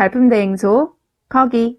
발품 대행소 거기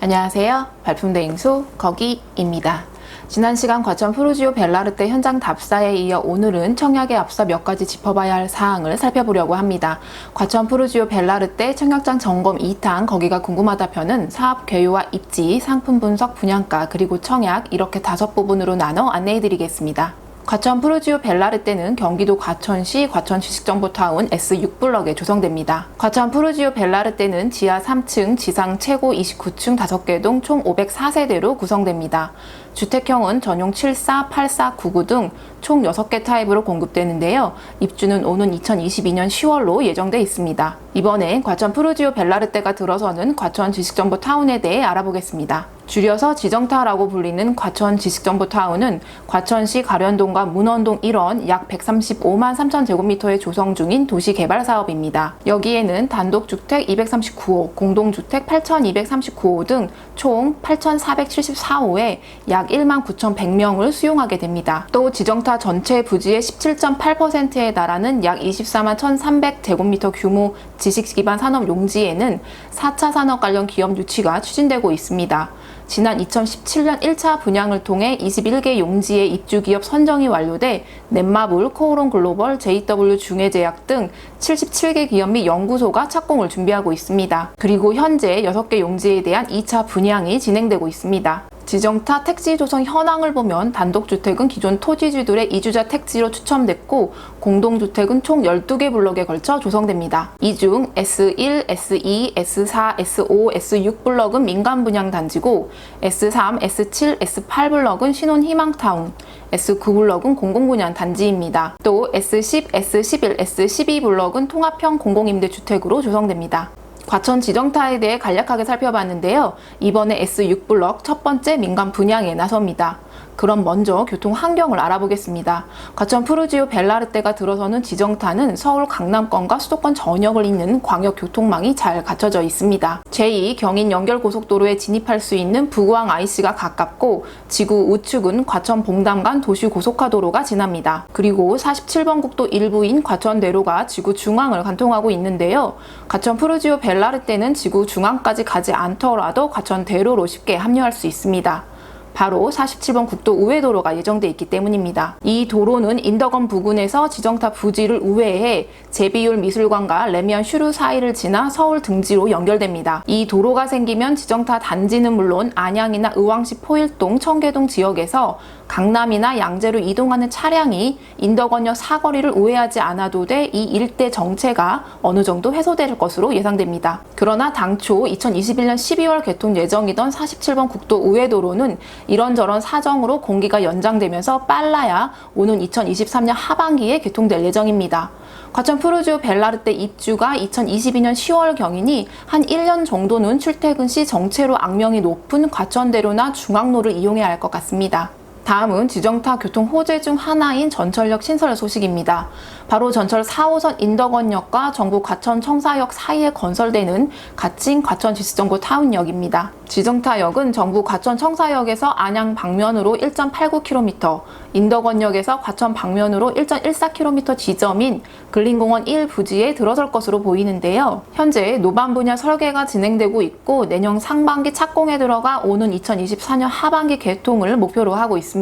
안녕하세요. 발품 대행소 거기입니다. 지난 시간 과천 프루지오 벨라르테 현장 답사에 이어 오늘은 청약에 앞서 몇 가지 짚어봐야 할 사항을 살펴보려고 합니다. 과천 프루지오 벨라르테 청약장 점검 2탄 거기가 궁금하다 편은 사업 개요와 입지, 상품 분석, 분양가, 그리고 청약 이렇게 다섯 부분으로 나눠 안내해드리겠습니다. 과천 프루지오 벨라르테는 경기도 과천시 과천 주식정보타운 S6블럭에 조성됩니다. 과천 프루지오 벨라르테는 지하 3층, 지상 최고 29층 5개 동 총 504세대로 구성됩니다. 주택형은 전용 74, 84, 99 등 총 6개 타입으로 공급되는데요. 입주는 오는 2022년 10월로 예정돼 있습니다. 이번엔 과천 프루지오 벨라르테가 들어서는 과천 지식정보 타운에 대해 알아보겠습니다. 줄여서 지정타라고 불리는 과천 지식정보타운은 과천시 가련동과 문원동 일원 약 135만 3천 제곱미터에 조성 중인 도시개발 사업입니다. 여기에는 단독주택 239호, 공동주택 8,239호 등 총 8,474호에 약 1만 9,100명을 수용하게 됩니다. 또 지정타 전체 부지의 17.8%에 달하는 약 24만 1,300 제곱미터 규모 지식기반 산업 용지에는 4차 산업 관련 기업 유치가 추진되고 있습니다. 지난 2017년 1차 분양을 통해 21개 용지의 입주 기업 선정이 완료돼 넷마블, 코오론 글로벌, JW 중해제약 등 77개 기업 및 연구소가 착공을 준비하고 있습니다. 그리고 현재 6개 용지에 대한 2차 분양이 진행되고 있습니다. 지정타 택지 조성 현황을 보면 단독주택은 기존 토지주들의 이주자 택지로 추첨됐고 공동주택은 총 12개 블럭에 걸쳐 조성됩니다. 이 중 S1, S2, S4, S5, S6 블럭은 민간 분양 단지고 S3, S7, S8 블럭은 신혼 희망타운, S9 블럭은 공공분양 단지입니다. 또 S10, S11, S12 블럭은 통합형 공공임대주택으로 조성됩니다. 과천 지정타에 대해 간략하게 살펴봤는데요. 이번에 S6블럭 첫 번째 민간 분양에 나섭니다. 그럼 먼저 교통 환경을 알아보겠습니다. 과천 푸르지오 벨라르테가 들어서는 지정타는 서울 강남권과 수도권 전역을 잇는 광역 교통망이 잘 갖춰져 있습니다. 제2 경인 연결 고속도로에 진입할 수 있는 부구항 IC가 가깝고 지구 우측은 과천 봉담 간 도시 고속화도로가 지납니다. 그리고 47번 국도 일부인 과천 대로가 지구 중앙을 관통하고 있는데요. 과천 푸르지오 벨라르테는 지구 중앙까지 가지 않더라도 과천 대로로 쉽게 합류할 수 있습니다. 바로 47번 국도 우회도로가 예정돼 있기 때문입니다. 이 도로는 인덕원 부근에서 지정타 부지를 우회해 제비율 미술관과 레미안 슈루 사이를 지나 서울 등지로 연결됩니다. 이 도로가 생기면 지정타 단지는 물론 안양이나 의왕시 포일동, 청계동 지역에서 강남이나 양재로 이동하는 차량이 인덕원역 사거리를 우회하지 않아도 돼 이 일대 정체가 어느 정도 해소될 것으로 예상됩니다. 그러나 당초 2021년 12월 개통 예정이던 47번 국도 우회도로는 이런저런 사정으로 공기가 연장되면서 빨라야 오는 2023년 하반기에 개통될 예정입니다. 과천 프루지오 벨라르테 입주가 2022년 10월 경이니 한 1년 정도는 출퇴근 시 정체로 악명이 높은 과천대로나 중앙로를 이용해야 할 것 같습니다. 다음은 지정타 교통 호재 중 하나인 전철역 신설 소식입니다. 바로 전철 4호선 인덕원역과 정부 과천 청사역 사이에 건설되는 가칭 과천 지식정보 타운역입니다. 지정타역은 정부 과천 청사역에서 안양 방면으로 1.89km, 인덕원역에서 과천 방면으로 1.14km 지점인 근린공원 1 부지에 들어설 것으로 보이는데요. 현재 노반 분야 설계가 진행되고 있고 내년 상반기 착공에 들어가 오는 2024년 하반기 개통을 목표로 하고 있습니다.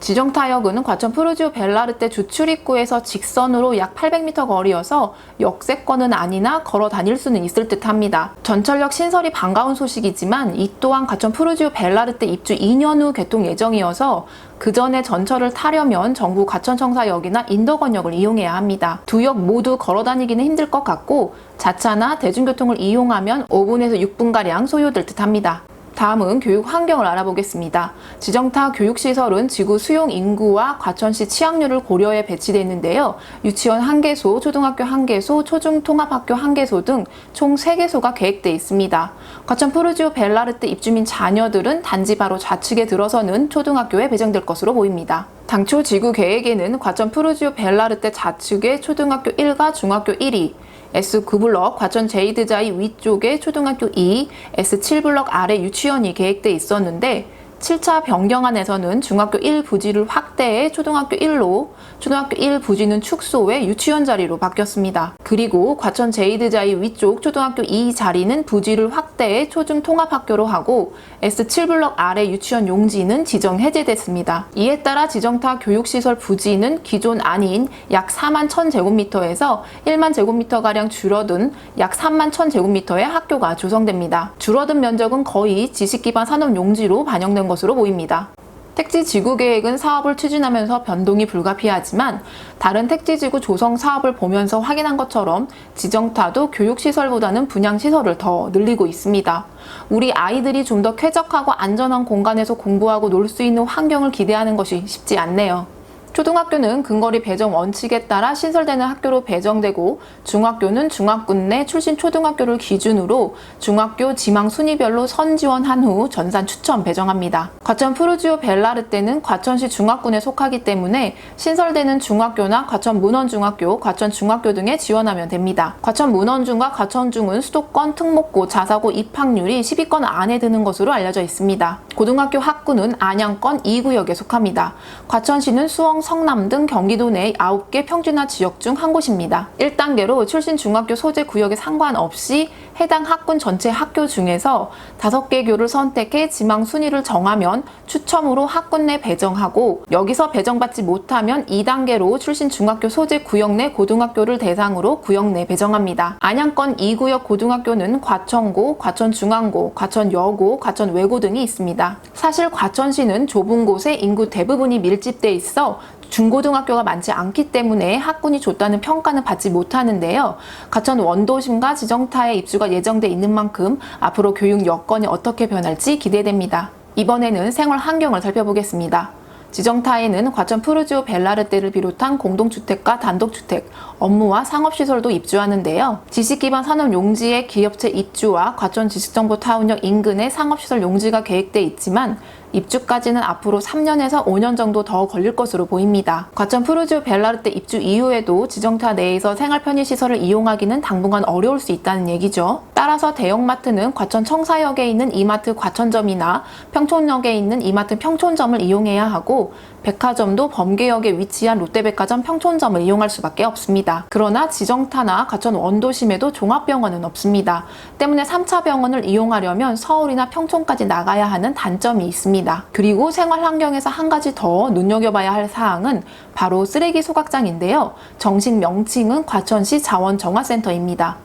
지정타역은 과천 프루지오 벨라르테 주출입구에서 직선으로 약 800m 거리여서 역세권은 아니나 걸어 다닐 수는 있을 듯 합니다. 전철역 신설이 반가운 소식이지만 이 또한 과천 프루지오 벨라르테 입주 2년 후 개통 예정이어서 그 전에 전철을 타려면 정부 과천청사역이나 인덕원역을 이용해야 합니다. 두 역 모두 걸어 다니기는 힘들 것 같고 자차나 대중교통을 이용하면 5분에서 6분가량 소요될 듯 합니다. 다음은 교육 환경을 알아보겠습니다. 지정타 교육시설은 지구 수용 인구와 과천시 취약률을 고려해 배치되어 있는데요. 유치원 1개소, 초등학교 1개소, 초중통합학교 1개소 등총 3개소가 계획되어 있습니다. 과천 푸르지오 벨라르테 입주민 자녀들은 단지 바로 좌측에 들어서는 초등학교에 배정될 것으로 보입니다. 당초 지구 계획에는 과천 푸르지오 벨라르테 좌측에 초등학교 1과 중학교 1이 S9 블럭 과천 제이드자이 위쪽에 초등학교 2, S7 블럭 아래 유치원이 계획돼 있었는데 7차 변경안에서는 중학교 1 부지를 확대해 초등학교 1로, 초등학교 1 부지는 축소해 유치원 자리로 바뀌었습니다. 그리고 과천 제이드자이 위쪽 초등학교 2 자리는 부지를 확대해 초중 통합학교로 하고 S7블럭 아래 유치원 용지는 지정 해제됐습니다. 이에 따라 지정타 교육시설 부지는 기존 아닌 약 4만 1000제곱미터에서 1만 제곱미터가량 줄어든 약 3만 1000제곱미터의 학교가 조성됩니다. 줄어든 면적은 거의 지식기반 산업 용지로 반영된 것으로 보입니다. 택지 지구 계획은 사업을 추진하면서 변동이 불가피하지만 다른 택지 지구 조성 사업을 보면서 확인한 것처럼 지정타도 교육 시설보다는 분양 시설을 더 늘리고 있습니다. 우리 아이들이 좀 더 쾌적하고 안전한 공간에서 공부하고 놀 수 있는 환경을 기대하는 것이 쉽지 않네요. 초등학교는 근거리 배정 원칙에 따라 신설되는 학교로 배정되고 중학교는 중학군 내 출신 초등학교를 기준으로 중학교 지망 순위별로 선 지원한 후 전산 추천 배정합니다. 과천 푸르지오 벨라르테는 과천시 중학군에 속하기 때문에 신설되는 중학교나 과천 문원중학교, 과천 중학교 등에 지원하면 됩니다. 과천 문원중과 과천중은 수도권 특목고 자사고 입학률이 10위권 안에 드는 것으로 알려져 있습니다. 고등학교 학구는 안양권 2구역에 속합니다. 과천시는 수원, 성남 등 경기도 내 9개 평준화 지역 중 한 곳입니다. 1단계로 출신 중학교 소재 구역에 상관없이 해당 학군 전체 학교 중에서 5개 교를 선택해 지망 순위를 정하면 추첨으로 학군 내 배정하고 여기서 배정받지 못하면 2단계로 출신 중학교 소재 구역 내 고등학교를 대상으로 구역 내 배정합니다. 안양권 2구역 고등학교는 과천고, 과천중앙고, 과천여고, 과천외고 등이 있습니다. 사실 과천시는 좁은 곳에 인구 대부분이 밀집돼 있어 중고등학교가 많지 않기 때문에 학군이 좋다는 평가는 받지 못하는데요. 과천 원도심과 지정타에 입주가 예정돼 있는 만큼 앞으로 교육 여건이 어떻게 변할지 기대됩니다. 이번에는 생활 환경을 살펴보겠습니다. 지정타에는 과천 푸르지오 벨라르테를 비롯한 공동주택과 단독주택, 업무와 상업시설도 입주하는데요. 지식기반 산업 용지의 기업체 입주와 과천 지식정보타운역 인근의 상업시설 용지가 계획돼 있지만 입주까지는 앞으로 3년에서 5년 정도 더 걸릴 것으로 보입니다. 과천 푸르지오 벨라르테 입주 이후에도 지정타 내에서 생활 편의 시설을 이용하기는 당분간 어려울 수 있다는 얘기죠. 따라서 대형마트는 과천 청사역에 있는 이마트 과천점이나 평촌역에 있는 이마트 평촌점을 이용해야 하고 백화점도 범계역에 위치한 롯데백화점 평촌점을 이용할 수밖에 없습니다. 그러나 지정타나 과천 원도심에도 종합병원은 없습니다. 때문에 3차 병원을 이용하려면 서울이나 평촌까지 나가야 하는 단점이 있습니다. 그리고 생활 환경에서 한 가지 더 눈여겨봐야 할 사항은 바로 쓰레기 소각장인데요. 정식 명칭은 과천시 자원정화센터입니다.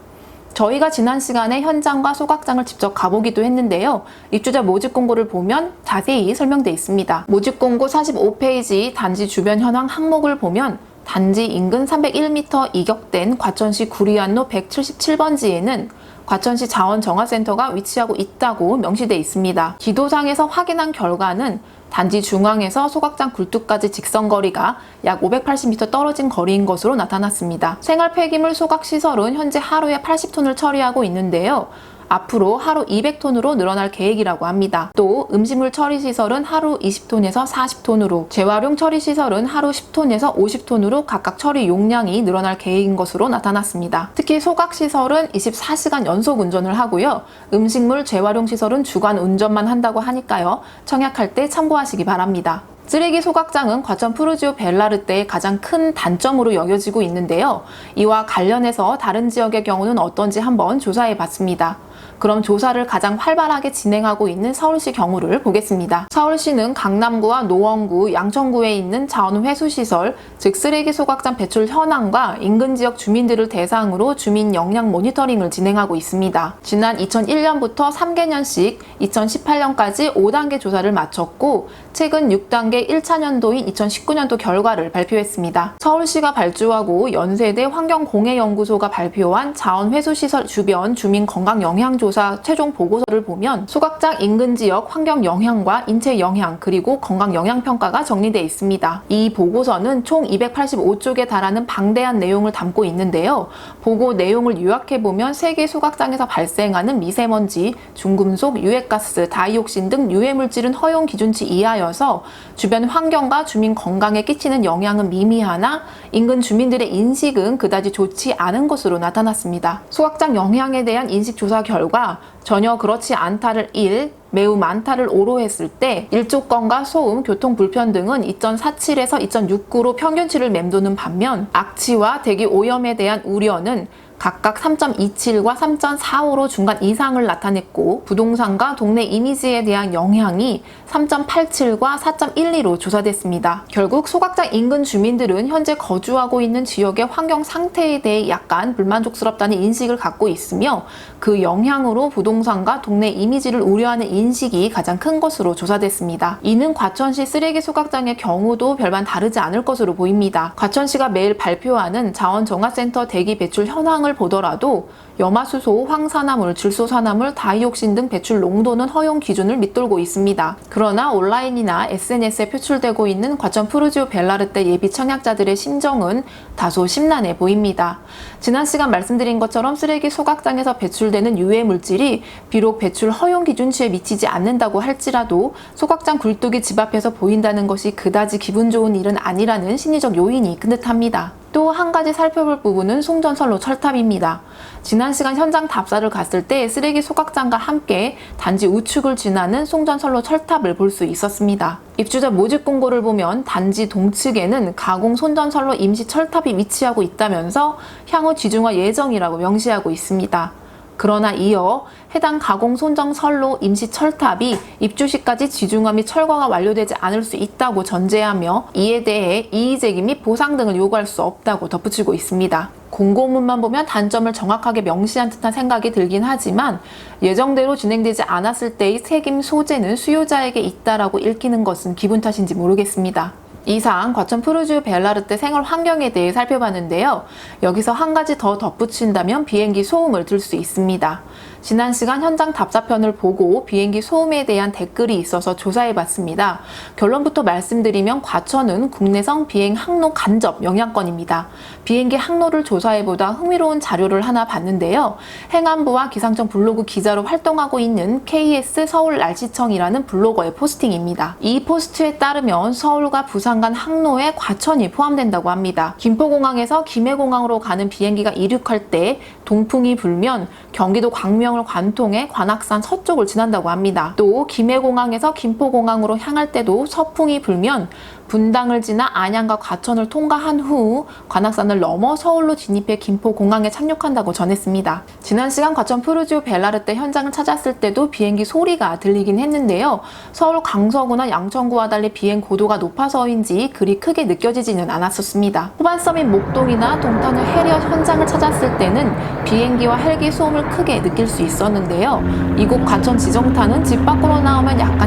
저희가 지난 시간에 현장과 소각장을 직접 가보기도 했는데요. 입주자 모집 공고를 보면 자세히 설명돼 있습니다. 모집 공고 45페이지 단지 주변 현황 항목을 보면 단지 인근 301m 이격된 과천시 구리안로 177번지에는 과천시 자원정화센터가 위치하고 있다고 명시돼 있습니다. 지도상에서 확인한 결과는 단지 중앙에서 소각장 굴뚝까지 직선 거리가 약 580m 떨어진 거리인 것으로 나타났습니다. 생활 폐기물 소각 시설은 현재 하루에 80톤을 처리하고 있는데요. 앞으로 하루 200톤으로 늘어날 계획이라고 합니다. 또 음식물 처리 시설은 하루 20톤에서 40톤으로, 재활용 처리 시설은 하루 10톤에서 50톤으로 각각 처리 용량이 늘어날 계획인 것으로 나타났습니다. 특히 소각 시설은 24시간 연속 운전을 하고요. 음식물 재활용 시설은 주간 운전만 한다고 하니까요. 청약할 때 참고하시기 바랍니다. 쓰레기 소각장은 과천 푸르지오 벨라르테의 가장 큰 단점으로 여겨지고 있는데요. 이와 관련해서 다른 지역의 경우는 어떤지 한번 조사해 봤습니다. 그럼 조사를 가장 활발하게 진행하고 있는 서울시 경우를 보겠습니다. 서울시는 강남구와 노원구, 양천구에 있는 자원회수시설, 즉 쓰레기 소각장 배출 현황과 인근 지역 주민들을 대상으로 주민 역량 모니터링을 진행하고 있습니다. 지난 2001년부터 3개년씩 2018년까지 5단계 조사를 마쳤고 최근 6단계 1차 년도인 2019년도 결과를 발표했습니다. 서울시가 발주하고 연세대 환경공해연구소가 발표한 자원회수시설 주변 주민 건강 영향조 사 최종 보고서를 보면 소각장 인근 지역 환경 영향과 인체 영향 그리고 건강 영향 평가가 정리되어 있습니다. 이 보고서는 총 285쪽에 달하는 방대한 내용을 담고 있는데요. 보고 내용을 요약해 보면 세계 소각장에서 발생하는 미세먼지, 중금속, 유해가스, 다이옥신 등 유해 물질은 허용 기준치 이하여서 주변 환경과 주민 건강에 끼치는 영향은 미미하나 인근 주민들의 인식은 그다지 좋지 않은 것으로 나타났습니다. 소각장 영향에 대한 인식 조사 결과 전혀 그렇지 않다를 1, 매우 많다를 오로했을 때 일조권과 소음, 교통 불편 등은 2.47에서 2.69로 평균치를 맴도는 반면 악취와 대기 오염에 대한 우려는 각각 3.27과 3.45로 중간 이상을 나타냈고 부동산과 동네 이미지에 대한 영향이 3.87과 4.12로 조사됐습니다. 결국 소각장 인근 주민들은 현재 거주하고 있는 지역의 환경 상태에 대해 약간 불만족스럽다는 인식을 갖고 있으며 그 영향으로 부동산과 동네 이미지를 우려하는 인식이 가장 큰 것으로 조사됐습니다. 이는 과천시 쓰레기 소각장의 경우도 별반 다르지 않을 것으로 보입니다. 과천시가 매일 발표하는 자원정화센터 대기 배출 현황을 보더라도 염화수소, 황산화물, 질소산화물, 다이옥신 등 배출 농도는 허용 기준을 밑돌고 있습니다. 그러나 온라인이나 SNS에 표출되고 있는 과천 푸르지오 벨라르떼 예비 청약자들의 심정은 다소 심란해 보입니다. 지난 시간 말씀드린 것처럼 쓰레기 소각장에서 배출되는 유해 물질이 비록 배출 허용 기준치에 미치지 않는다고 할지라도 소각장 굴뚝이 집 앞에서 보인다는 것이 그다지 기분 좋은 일은 아니라는 심리적 요인이 큰 듯합니다. 또 한 가지 살펴볼 부분은 송전선로 철탑입니다. 지난 시간 현장 답사를 갔을 때 쓰레기 소각장과 함께 단지 우측을 지나는 송전선로 철탑을 볼 수 있었습니다. 입주자 모집 공고를 보면 단지 동측에는 가공 손전선로 임시 철탑이 위치하고 있다면서 향후 지중화 예정이라고 명시하고 있습니다. 그러나 이어 해당 가공 손정 선로 임시 철탑이 입주 시까지 지중화 및 철거가 완료되지 않을 수 있다고 전제하며 이에 대해 이의제기 및 보상 등을 요구할 수 없다고 덧붙이고 있습니다. 공고문만 보면 단점을 정확하게 명시한 듯한 생각이 들긴 하지만 예정대로 진행되지 않았을 때의 책임 소재는 수요자에게 있다라고 읽히는 것은 기분 탓인지 모르겠습니다. 이상 과천 푸르지오 벨라르떼 생활 환경에 대해 살펴봤는데요. 여기서 한 가지 더 덧붙인다면 비행기 소음을 들 수 있습니다. 지난 시간 현장 답사편을 보고 비행기 소음에 대한 댓글이 있어서 조사해 봤습니다. 결론부터 말씀드리면 과천은 국내성 비행 항로 간접 영향권입니다. 비행기 항로를 조사해보다 흥미로운 자료를 하나 봤는데요. 행안부와 기상청 블로그 기자로 활동하고 있는 KS 서울 날씨청이라는 블로거의 포스팅입니다. 이 포스트에 따르면 서울과 부산 간 항로에 과천이 포함된다고 합니다. 김포공항에서 김해공항으로 가는 비행기가 이륙할 때 동풍이 불면 경기도 광명을 관통해 관악산 서쪽을 지난다고 합니다. 또 김해공항에서 김포공항으로 향할 때도 서풍이 불면 분당을 지나 안양과 과천을 통과한 후 관악산을 넘어 서울로 진입해 김포공항에 착륙한다고 전했습니다. 지난 시간 과천 푸르지오 벨라르떼 현장을 찾았을 때도 비행기 소리가 들리긴 했는데요. 서울 강서구나 양천구와 달리 비행 고도가 높아서인지 그리 크게 느껴지지는 않았었습니다. 후반섬인 목동이나 동탄의 해리어 현장을 찾았을 때는 비행기와 헬기 소음을 크게 느낄 수 있었는데요. 이곳 과천 지정타는 집 밖으로 나오면 약간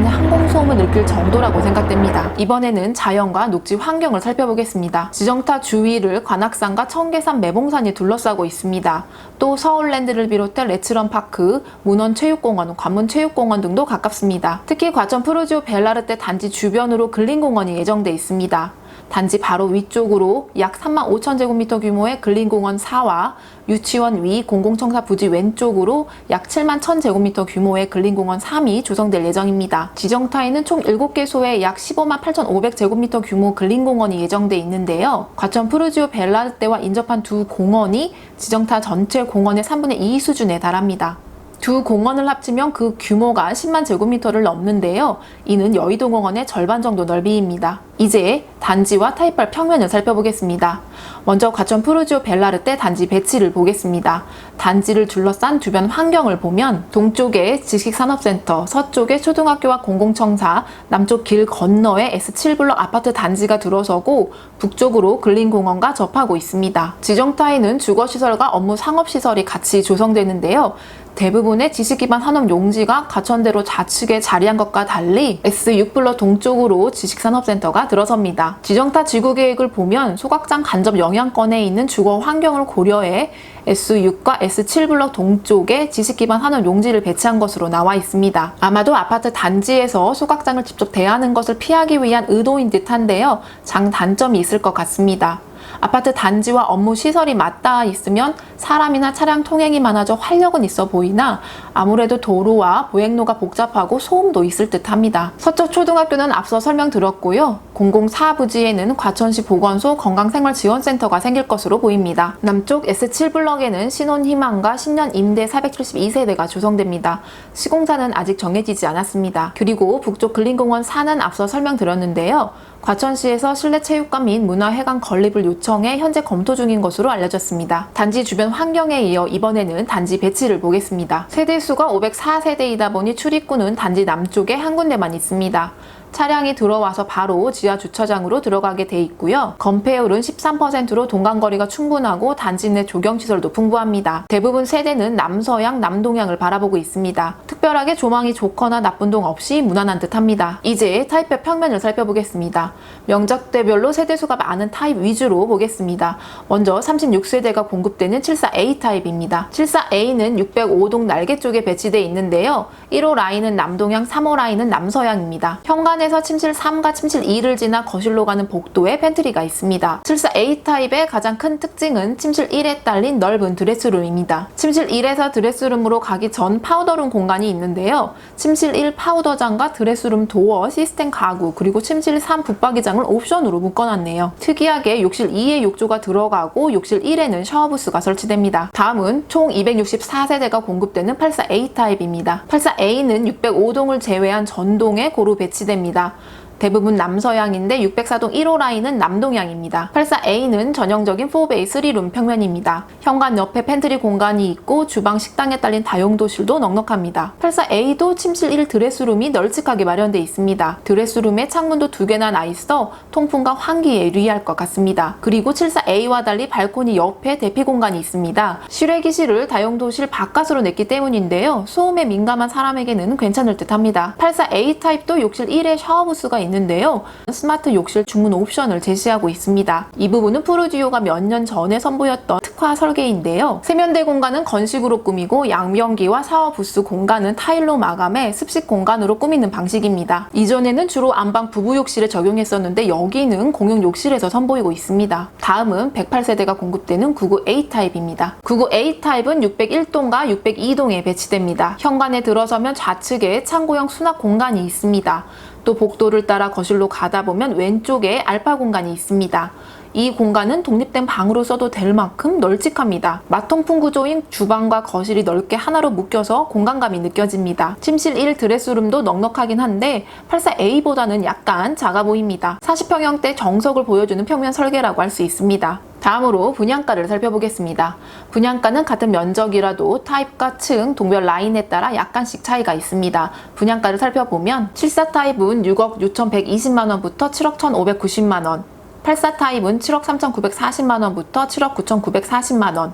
소음을 느낄 정도라고 생각됩니다. 이번에는 자연과 녹지 환경을 살펴보겠습니다. 지정타 주위를 관악산과 청계산 매봉산이 둘러싸고 있습니다. 또 서울랜드를 비롯해 레츠런 파크, 문원체육공원, 관문체육공원 등도 가깝습니다. 특히 과천 프로지오 벨라르떼 단지 주변으로 근린공원이 예정돼 있습니다. 단지 바로 위쪽으로 약 3만 5천 제곱미터 규모의 근린공원 4와 유치원 위 공공청사 부지 왼쪽으로 약 7만 1천 제곱미터 규모의 근린공원 3이 조성될 예정입니다. 지정타에는 총 7개소의 약 15만 8천 5백 제곱미터 규모 근린공원이 예정돼 있는데요. 과천 푸르지오 벨라르떼와 인접한 두 공원이 지정타 전체 공원의 3분의 2 수준에 달합니다. 두 공원을 합치면 그 규모가 10만 제곱미터를 넘는데요. 이는 여의도 공원의 절반 정도 넓이입니다. 이제 단지와 타입발 평면을 살펴보겠습니다. 먼저 과천 푸르지오 벨라르떼 단지 배치를 보겠습니다. 단지를 둘러싼 주변 환경을 보면 동쪽에 지식산업센터, 서쪽에 초등학교와 공공청사, 남쪽 길 건너에 S7블럭 아파트 단지가 들어서고 북쪽으로 근린공원과 접하고 있습니다. 지정타에는 주거시설과 업무 상업시설이 같이 조성되는데요. 대부분의 지식기반 한업 용지가 가천대로 좌측에 자리한 것과 달리 S6블럭 동쪽으로 지식산업센터가 들어섭니다. 지정타 지구 계획을 보면 소각장 간접 영향권에 있는 주거 환경을 고려해 S6과 S7 블럭 동쪽에 지식기반 한업 용지를 배치한 것으로 나와 있습니다. 아마도 아파트 단지에서 소각장을 직접 대하는 것을 피하기 위한 의도인 듯한데요. 장단점이 있을 것 같습니다. 아파트 단지와 업무 시설이 맞닿아 있으면 사람이나 차량 통행이 많아져 활력은 있어 보이나 아무래도 도로와 보행로가 복잡하고 소음도 있을 듯 합니다. 서쪽 초등학교는 앞서 설명드렸고요. 004부지에는 과천시 보건소 건강생활지원센터가 생길 것으로 보입니다. 남쪽 S7블럭에는 신혼희망과 신년 임대 472세대가 조성됩니다. 시공사는 아직 정해지지 않았습니다. 그리고 북쪽 근린공원 산은 앞서 설명드렸는데요. 과천시에서 실내 체육관 및 문화회관 건립을 요청해 현재 검토 중인 것으로 알려졌습니다. 단지 주변 환경에 이어 이번에는 단지 배치를 보겠습니다. 세대수가 504세대이다 보니 출입구는 단지 남쪽에 한 군데만 있습니다. 차량이 들어와서 바로 지하 주차장으로 들어가게 돼 있고요. 건폐율은 13%로 동간거리가 충분하고 단지 내 조경시설도 풍부합니다. 대부분 세대는 남서양, 남동향을 바라보고 있습니다. 특별하게 조망이 좋거나 나쁜 동 없이 무난한 듯 합니다. 이제 타입별 평면을 살펴보겠습니다. 명작대별로 세대수가 많은 타입 위주로 보겠습니다. 먼저 36세대가 공급되는 74A 타입입니다. 74A는 605동 날개 쪽에 배치되어 있는데요. 1호 라인은 남동향, 3호 라인은 남서향입니다. 현관에서 침실 3과 침실 2를 지나 거실로 가는 복도에 팬트리가 있습니다. 74A 타입의 가장 큰 특징은 침실 1에 딸린 넓은 드레스룸입니다. 침실 1에서 드레스룸으로 가기 전 파우더룸 공간이 있는 데요. 침실 1 파우더장과 드레스룸 도어, 시스템 가구, 그리고 침실 3 붙박이장을 옵션으로 묶어놨네요. 특이하게 욕실 2에 욕조가 들어가고 욕실 1에는 샤워부스가 설치됩니다. 다음은 총 264세대가 공급되는 84A 타입입니다. 84A는 605동을 제외한 전동에 고루 배치됩니다. 대부분 남서향인데 604동 1호 라인은 남동향입니다. 84A는 전형적인 4베이 3룸 평면입니다. 현관 옆에 팬트리 공간이 있고 주방 식당에 딸린 다용도실도 넉넉합니다. 84A도 침실 1 드레스룸이 널찍하게 마련되어 있습니다. 드레스룸에 창문도 두 개나 나 있어 통풍과 환기에 유리할 것 같습니다. 그리고 74A와 달리 발코니 옆에 대피 공간이 있습니다. 실외기실을 다용도실 바깥으로 냈기 때문인데요. 소음에 민감한 사람에게는 괜찮을 듯 합니다. 84A 타입도 욕실 1에 샤워부스가 있는 데요. 스마트 욕실 주문 옵션을 제시하고 있습니다. 이 부분은 푸르지오가 몇 년 전에 선보였던 특화 설계인데요. 세면대 공간은 건식으로 꾸미고 양변기와 샤워 부스 공간은 타일로 마감해 습식 공간으로 꾸미는 방식입니다. 이전에는 주로 안방 부부 욕실에 적용했었는데 여기는 공용 욕실에서 선보이고 있습니다. 다음은 108세대가 공급되는 99A 타입입니다. 99A 타입은 601동과 602동에 배치됩니다. 현관에 들어서면 좌측에 창고형 수납 공간이 있습니다. 또 복도를 따라 거실로 가다 보면 왼쪽에 알파 공간이 있습니다. 이 공간은 독립된 방으로 써도 될 만큼 널찍합니다. 마통풍 구조인 주방과 거실이 넓게 하나로 묶여서 공간감이 느껴집니다. 침실 1 드레스룸도 넉넉하긴 한데 84A보다는 약간 작아 보입니다. 40평형대 정석을 보여주는 평면 설계라고 할 수 있습니다. 다음으로 분양가를 살펴보겠습니다. 분양가는 같은 면적이라도 타입과 층, 동별 라인에 따라 약간씩 차이가 있습니다. 분양가를 살펴보면 74 타입은 6억 6,120만 원부터 7억 1,590만 원, 84 타입은 7억 3,940만 원부터 7억 9,940만 원,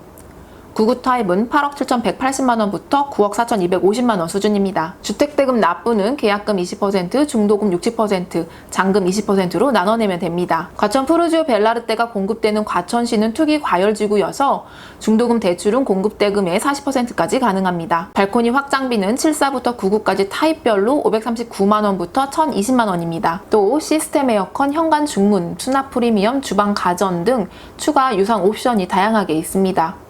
99 타입은 8억 7,180만 원부터 9억 4,250만 원 수준입니다. 주택대금 납부는 계약금 20%, 중도금 60%, 잔금 20%로 나눠내면 됩니다. 과천 푸르지오 벨라르떼가 공급되는 과천시는 투기 과열지구여서 중도금 대출은 공급대금의 40%까지 가능합니다. 발코니 확장비는 74부터 99까지 타입별로 539만 원부터 1,020만 원입니다. 또 시스템 에어컨, 현관 중문, 수납 프리미엄, 주방 가전 등 추가 유상 옵션이 다양하게 있습니다.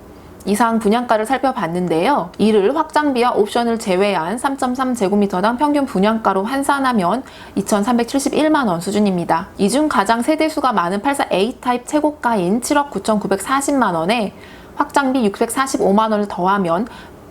이상 분양가를 살펴봤는데요. 이를 확장비와 옵션을 제외한 3.3제곱미터당 평균 분양가로 환산하면 2,371만 원 수준입니다. 이 중 가장 세대수가 많은 84A 타입 최고가인 7억 9,940만 원에 확장비 645만 원을 더하면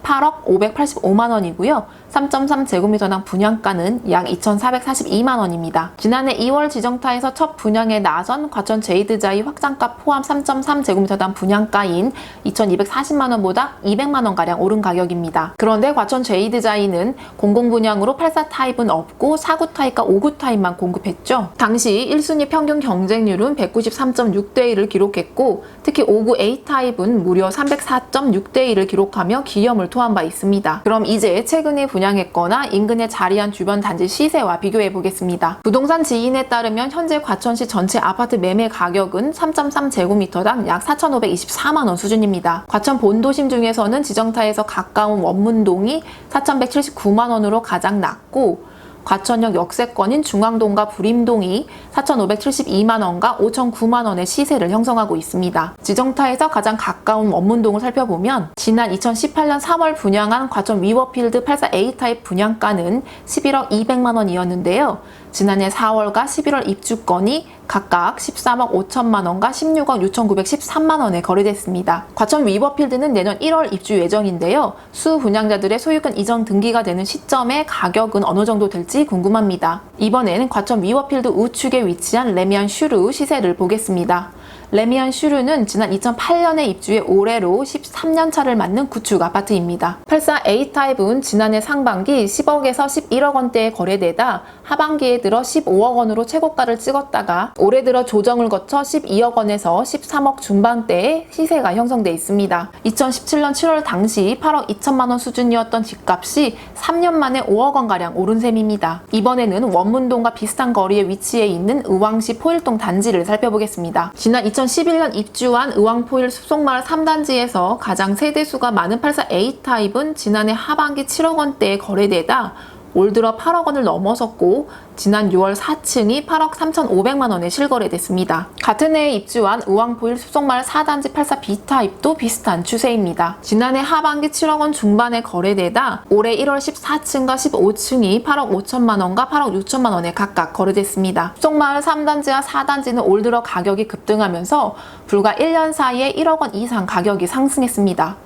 8억 585만 원이고요. 3.3제곱미터당 분양가는 약 2,442만 원입니다. 지난해 2월 지정타에서 첫 분양에 나선 과천 제이드자이 확장가 포함 3.3제곱미터당 분양가인 2,240만 원보다 200만 원가량 오른 가격입니다. 그런데 과천 제이드자이는 공공분양으로 84 타입은 없고 49 타입과 59 타입만 공급했죠. 당시 1순위 평균 경쟁률은 193.6대 1을 기록했고 특히 59A 타입은 무려 304.6대 1을 기록하며 기염을 토한 바 있습니다. 그럼 이제 최근에 분양했거나 인근에 자리한 주변 단지 시세와 비교해 보겠습니다. 부동산 지인에 따르면 현재 과천시 전체 아파트 매매 가격은 3.3제곱미터당 약 4,524만 원 수준입니다. 과천 본도심 중에서는 지정타에서 가까운 원문동이 4,179만 원으로 가장 낮고 과천역 역세권인 중앙동과 부림동이 4,572만 원과 5,009만 원의 시세를 형성하고 있습니다. 지정타에서 가장 가까운 원문동을 살펴보면 지난 2018년 3월 분양한 과천 위워필드 84A 타입 분양가는 11억 200만 원이었는데요. 지난해 4월과 11월 입주건이 각각 13억 5천만 원과 16억 6,913만 원에 거래됐습니다. 과천 위버필드는 내년 1월 입주 예정인데요. 수 분양자들의 소유권 이전 등기가 되는 시점에 가격은 어느 정도 될지 궁금합니다. 이번에는 과천 위버필드 우측에 위치한 레미안 슈르 시세를 보겠습니다. 레미안 슈르는 지난 2008년에 입주해 올해로 13년 차를 맞는 구축 아파트입니다. 84 A타입은 지난해 상반기 10억에서 11억 원대에 거래되다 하반기에 들어 15억 원으로 최고가를 찍었다가 올해 들어 조정을 거쳐 12억 원에서 13억 중반대에 시세가 형성돼 있습니다. 2017년 7월 당시 8억 2천만 원 수준이었던 집값이 3년 만에 5억 원 가량 오른 셈입니다. 이번에는 원문동과 비슷한 거리에 위치해 있는 의왕시 포일동 단지를 살펴보겠습니다. 지난 2011년 입주한 의왕포일 숲속마을 3단지에서 가장 세대수가 많은 84 A타입은 지난해 하반기 7억 원대에 거래되다 올 들어 8억 원을 넘어섰고 지난 6월 4층이 8억 3,500만 원에 실거래됐습니다. 같은 해에 입주한 의왕포일 숲속마을 4단지 84 B타입도 비슷한 추세입니다. 지난해 하반기 7억 원 중반에 거래되다 올해 1월 14층과 15층이 8억 5천만 원과 8억 6천만 원에 각각 거래됐습니다. 숲속마을 3단지와 4단지는 올 들어 가격이 급등하면서 불과 1년 사이에 1억 원 이상 가격이 상승했습니다.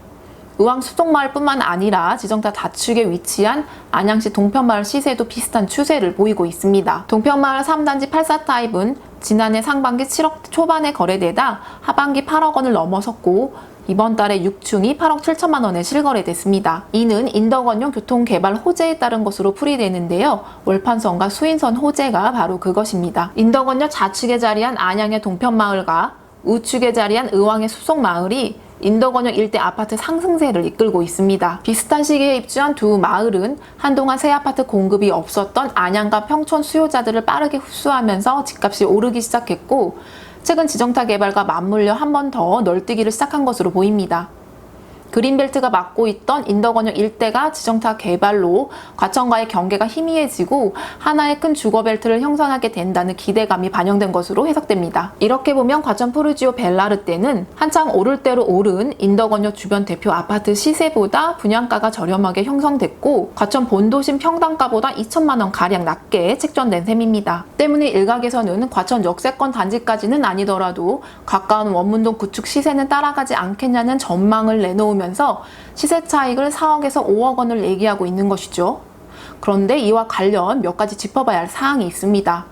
의왕 수족마을뿐만 아니라 지정타 다축에 위치한 안양시 동편마을 시세도 비슷한 추세를 보이고 있습니다. 동편마을 3단지 84타입은 지난해 상반기 7억 초반에 거래되다 하반기 8억 원을 넘어섰고 이번 달에 6층이 8억 7천만 원에 실거래됐습니다. 이는 인덕원용 교통개발 호재에 따른 것으로 풀이되는데요. 월판선과 수인선 호재가 바로 그것입니다. 인덕원역 좌측에 자리한 안양의 동편마을과 우측에 자리한 의왕의 숲속마을이 인덕원역 일대 아파트 상승세를 이끌고 있습니다. 비슷한 시기에 입주한 두 마을은 한동안 새 아파트 공급이 없었던 안양과 평촌 수요자들을 빠르게 흡수하면서 집값이 오르기 시작했고 최근 지정타 개발과 맞물려 한 번 더 널뛰기를 시작한 것으로 보입니다. 그린벨트가 맡고 있던 인덕원역 일대가 지정타 개발로 과천과의 경계가 희미해지고 하나의 큰 주거벨트를 형성하게 된다는 기대감이 반영된 것으로 해석됩니다. 이렇게 보면 과천 푸르지오 벨라르 때는 한창 오를 대로 오른 인덕원역 주변 대표 아파트 시세보다 분양가가 저렴하게 형성됐고 과천 본도심 평당가보다 2천만 원 가량 낮게 책정된 셈입니다. 때문에 일각에서는 과천 역세권 단지까지는 아니더라도 가까운 원문동 구축 시세는 따라가지 않겠냐는 전망을 내놓으 면 면서 시세 차익을 4억에서 5억 원을 얘기하고 있는 것이죠. 그런데 이와 관련 몇 가지 짚어봐야 할 사항이 있습니다.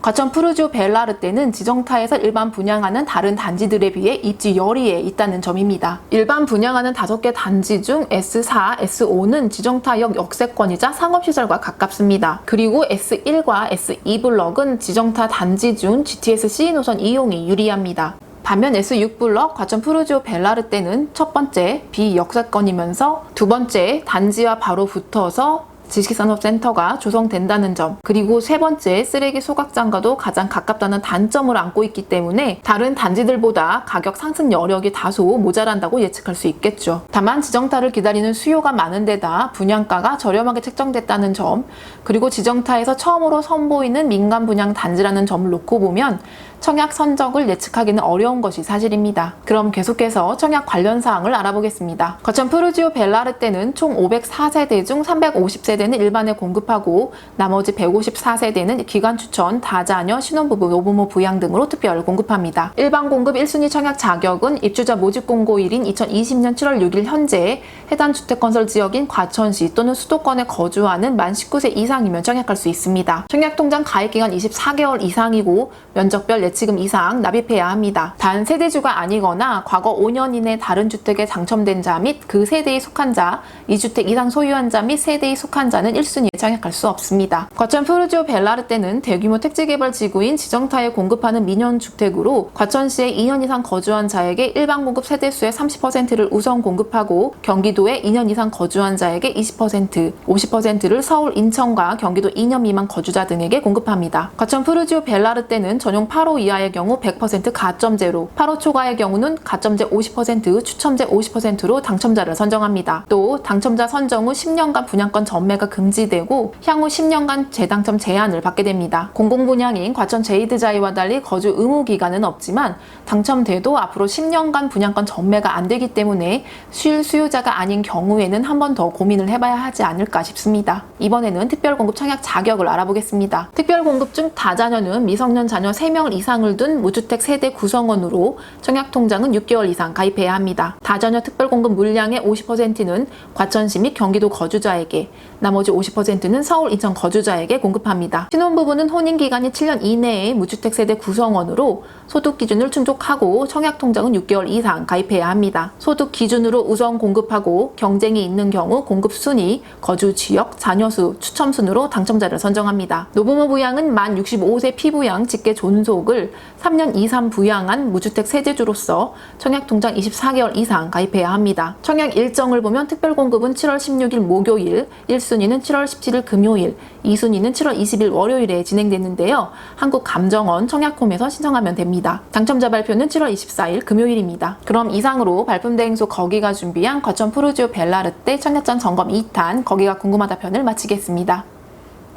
과천 푸르지오 벨라르 때는 지정타에서 일반 분양하는 다른 단지들에 비해 입지 열의에 있다는 점입니다. 일반 분양하는 5개 단지 중 S4, S5는 지정타역 역세권이자 상업시설과 가깝습니다. 그리고 S1과 S2 블럭은 지정타 단지 중 GTS C 노선 이용이 유리합니다. 반면 S6블럭 과천 푸르지오 벨라르 때는 첫 번째 비역세권이면서 두 번째 단지와 바로 붙어서 지식산업센터가 조성된다는 점, 그리고 세 번째 쓰레기 소각장과도 가장 가깝다는 단점을 안고 있기 때문에 다른 단지들보다 가격 상승 여력이 다소 모자란다고 예측할 수 있겠죠. 다만 지정타를 기다리는 수요가 많은 데다 분양가가 저렴하게 책정됐다는 점, 그리고 지정타에서 처음으로 선보이는 민간 분양 단지라는 점을 놓고 보면 청약 선적을 예측하기는 어려운 것이 사실입니다. 그럼 계속해서 청약 관련 사항을 알아보겠습니다. 거천 푸르지오 벨라르 때는 총 504세대 중 350세대는 일반에 공급하고 나머지 154세대는 기관 추천, 다자녀, 신혼부부, 노부모 부양 등으로 특별 공급합니다. 일반 공급 1순위 청약 자격은 입주자 모집 공고일인 2020년 7월 6일 현재 해당 주택 건설 지역인 과천시 또는 수도권에 거주하는 만 19세 이상이면 청약할 수 있습니다. 청약 통장 가입 기간 24개월 이상이고 면적별 예치금 이상 납입해야 합니다. 단 세대주가 아니거나 과거 5년 이내 다른 주택에 당첨된 자 및 그 세대에 속한 자, 2주택 이상 소유한 자 및 세대에 속한 자는 1순위에 청약할 수 없습니다. 과천 푸르지오 벨라르 때는 대규모 택지개발 지구인 지정타에 공급하는 민연 주택으로 과천시에 2년 이상 거주한 자에게 일반 공급 세대수의 30%를 우선 공급하고 경기도에 2년 이상 거주한 자에게 20%, 50%를 서울, 인천과 경기도 2년 미만 거주자 등에게 공급합니다. 과천 푸르지오 벨라르 때는 전용 8호 8호 이하의 경우 100% 가점제로, 8호 초과의 경우는 가점제 50%, 추첨제 50%로 당첨자를 선정합니다. 또 당첨자 선정 후 10년간 분양권 전매가 금지되고 향후 10년간 재당첨 제한을 받게 됩니다. 공공분양인 과천 제이드자이와 달리 거주 의무 기간은 없지만 당첨돼도 앞으로 10년간 분양권 전매가 안 되기 때문에 실 수요자가 아닌 경우에는 한 번 더 고민을 해봐야 하지 않을까 싶습니다. 이번에는 특별공급 청약 자격을 알아보겠습니다. 특별공급 중 다자녀는 미성년 자녀 3명 이상 을 둔 무주택 세대 구성원으로 청약통장은 6개월 이상 가입해야 합니다. 다자녀 특별공급 물량의 50%는 과천시 및 경기도 거주자에게, 나머지 50%는 서울, 인천 거주자에게 공급합니다. 신혼부부는 혼인기간이 7년 이내의 무주택 세대 구성원으로 소득 기준을 충족하고 청약통장은 6개월 이상 가입해야 합니다. 소득 기준으로 우선 공급하고 경쟁이 있는 경우 공급 순위, 거주 지역, 자녀 수, 추첨 순으로 당첨자를 선정합니다. 노부모 부양은 만 65세 피부양 직계 존속을 3년 이상 부양한 무주택 세대주로서 청약 통장 24개월 이상 가입해야 합니다. 청약 일정을 보면 특별공급은 7월 16일 목요일, 1순위는 7월 17일 금요일, 2순위는 7월 20일 월요일에 진행되는데요. 한국감정원 청약홈에서 신청하면 됩니다. 당첨자 발표는 7월 24일 금요일입니다. 그럼 이상으로 발품대행소 거기가 준비한 과천 푸르지오 벨라르떼 청약전 점검 2탄 거기가 궁금하다 편을 마치겠습니다.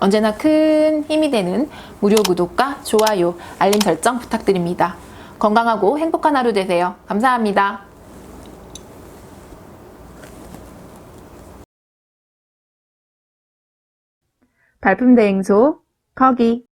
언제나 큰 힘이 되는 무료 구독과 좋아요, 알림 설정 부탁드립니다. 건강하고 행복한 하루 되세요. 감사합니다. 발품 대행소 거기